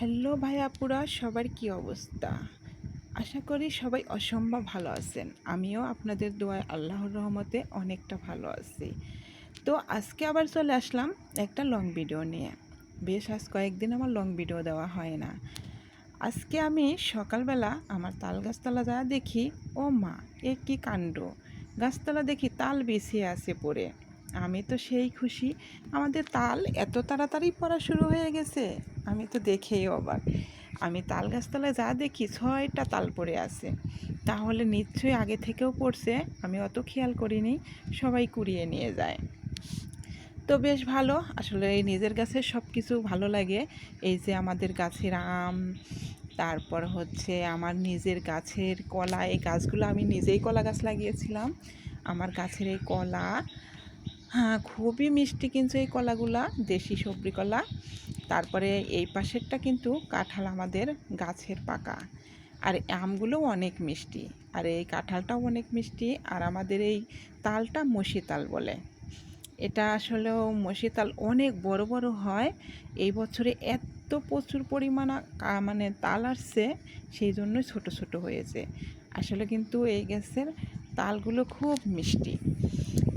Hello ভাই আপুরা, সবার কি অবস্থা? আশা করি সবাই অসম্ভব ভালো আছেন। আমিও আপনাদের দোয়ায় আল্লাহর রহমতে অনেকটা ভালো আছি। তো আজকে আবার চলে আসলাম একটা লং ভিডিও নিয়ে। বেশ, আজ কয়েকদিন আমার লং ভিডিও দেওয়া হয় না। আজকে আমি সকালবেলা আমার তাল গাছতলা যা দেখি ও মা এ কি কাণ্ড। গাছতলা দেখি তাল বেশি আছে পড়ে। আমি তো সেই খুশি। আমাদের তাল এত তাড়াতাড়ি পড়া শুরু হয়ে গেছে। আমি তো দেখেই অবাক। আমি তাল গাছতলায় যা দেখি ছয়টা তাল পড়ে আছে। তাহলে নিশ্চয়ই আগে থেকেও পড়ছে। আমি অত খেয়াল করিনি। সবাই কুড়িয়ে নিয়ে যায়। তো বেশ ভালো। আসলে এই নিজের গাছের সব কিছু ভালো লাগে। এই যে আমাদের গাছের আম, তারপর হচ্ছে আমার নিজের গাছের কলা। এই গাছগুলো আমি নিজেই কলা গাছ লাগিয়েছিলাম। আমার গাছের এই কলা হ্যাঁ খুবই মিষ্টি কিন্তু এই কলাগুলা, দেশি সবজি কলা। তারপরে এই পাশেরটা কিন্তু কাঁঠাল আমাদের গাছের পাকা। আর আমগুলোও অনেক মিষ্টি। আর এই কাঁঠালটাও অনেক মিষ্টি। আর আমাদের এই তালটা মসি তাল বলে। এটা আসলেও মসি তাল অনেক বড় বড় হয়। এই বছরে এত প্রচুর পরিমাণ মানে তাল আসছে, সেই জন্যই ছোট ছোট হয়েছে। আসলে কিন্তু এই গ্যাসের তালগুলো খুব মিষ্টি।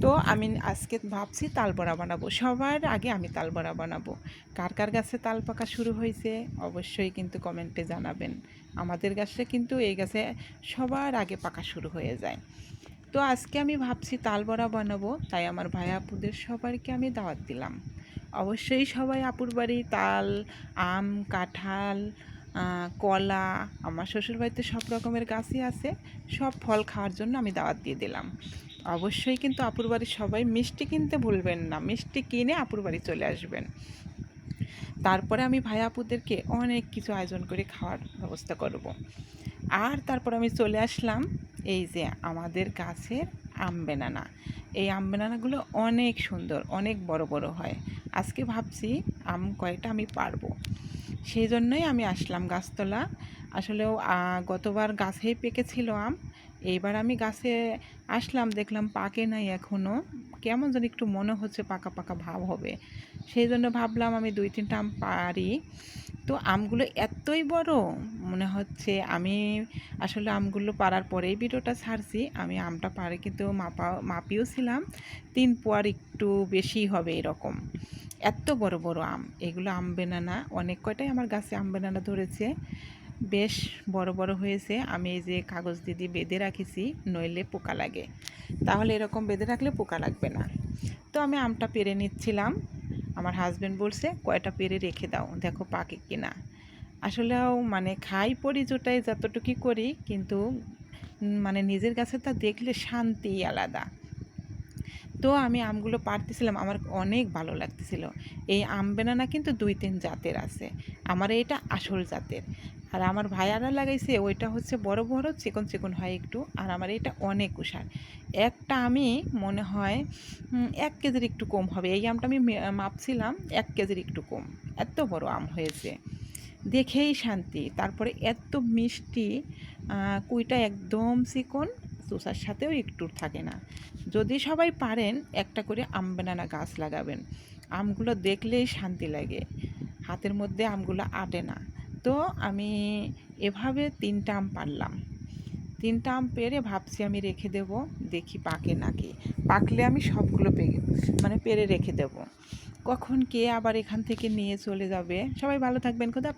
তো আমি আজকে ভাবছি তাল বড়া বানাবো। সবার আগে আমি তাল বড়া বানাবো। কার কার গাছে তাল পাকা শুরু হয়েছে অবশ্যই কিন্তু কমেন্টে জানাবেন। আমাদের গাছে কিন্তু এই গাছে সবার আগে পাকা শুরু হয়ে যায়। তো আজকে আমি ভাবছি তাল বড়া বানাবো, তাই আমার ভাই আপুদের সবাইকে আমি দাওয়াত দিলাম। অবশ্যই সবাই আপুর বাড়ি তাল, আম, কাঁঠাল কলা, আমার শ্বশুরবাড়িতে সব রকমের গাছই আছে। সব ফল খাওয়ার জন্য আমি দাওয়াত দিয়ে দিলাম। অবশ্যই কিন্তু আপুর বাড়ির সবাই মিষ্টি কিনতে ভুলবেন না। মিষ্টি কিনে আপুর বাড়ি চলে আসবেন। তারপরে আমি ভাই আপুদেরকে অনেক কিছু আয়োজন করে খাওয়ার ব্যবস্থা করব। আর তারপর আমি চলে আসলাম এই যে আমাদের গাছের আম বেনানা। এই আম বেনানাগুলো অনেক সুন্দর, অনেক বড় বড় হয়। আজকে ভাবছি আম কয়টা আমি পারব? সেই জন্যই আমি আসলাম গাছতলা। আসলেও গতবার গাছেই পেকেছিল আম। এইবার আমি গাছে আসলাম, দেখলাম পাকে নাই এখনও কেমন যেন একটু মনে হচ্ছে পাকা পাকা ভাব হবে। সেই জন্য ভাবলাম আমি দুই তিনটা আম পারি। তো আমগুলো এতই বড় মনে হচ্ছে আমি আসলে আমগুলো পাড়ার পরেই ভিডিওটা ছাড়ছি। আমি আমটা পারে কিন্তু মাপা মাপিও ছিলাম। তিন পোয়ার একটু বেশি হবে এরকম। এত বড় বড় আম। এগুলো আম বেনানা, অনেক কয়টাই আমার গাছে আম বেনানা ধরেছে। বেশ বড় বড় হয়েছে। আমি এই যে কাগজ দিদি বেঁধে রাখিছি, নইলে পোকা লাগে। তাহলে এরকম বেঁধে রাখলে পোকা লাগবে না। তো আমি আমটা পেরে নিচ্ছিলাম। আমার হাজব্যান্ড বলছে, কয়টা পেরে রেখে দাও, দেখো পাকে কিনা। আসলেও মানে খাই পরি জোটাই যতটুকুই করি, কিন্তু মানে নিজের কাছে তা দেখলে শান্তি আলাদা। তো আমি আমগুলো পারতেছিলাম, আমার অনেক ভালো লাগতেছিল। এই আম বেনানা কিন্তু দুই তিন জাতের আছে। আমার এটা আসল জাতের। আর আমার ভাইয়ারা লাগাইছে, ওইটা হচ্ছে বড় বড়, চিকন চিকন হয় একটু। আর আমার এটা অনেক উষার একটা আমি মনে হয় এক কেজির একটু কম হবে। এই আমটা আমি মাপছিলাম, এক কেজির একটু কম। এত বড় আম হয়েছে। দেখেই শান্তি। তারপরে এত মিষ্টি কুইটা একদম চিকন চোষার সাথেও একটু থাকে না। যদি সবাই পারেন, একটা করে আম বেনানা গাছ লাগাবেন। আমগুলো দেখলেই শান্তি লাগে। হাতের মধ্যে আমগুলো আটে না। তো আমি এভাবে তিনটা আম পারলাম। তিনটা আম পেরে ভাবছি আমি রেখে দেব, দেখি পাকে নাকি। পাকলে আমি সবগুলো পেয়ে মানে পেরে রেখে দেব। কখন কে আবার এখান থেকে নিয়ে চলে যাবে? সবাই ভালো থাকবেন কোথা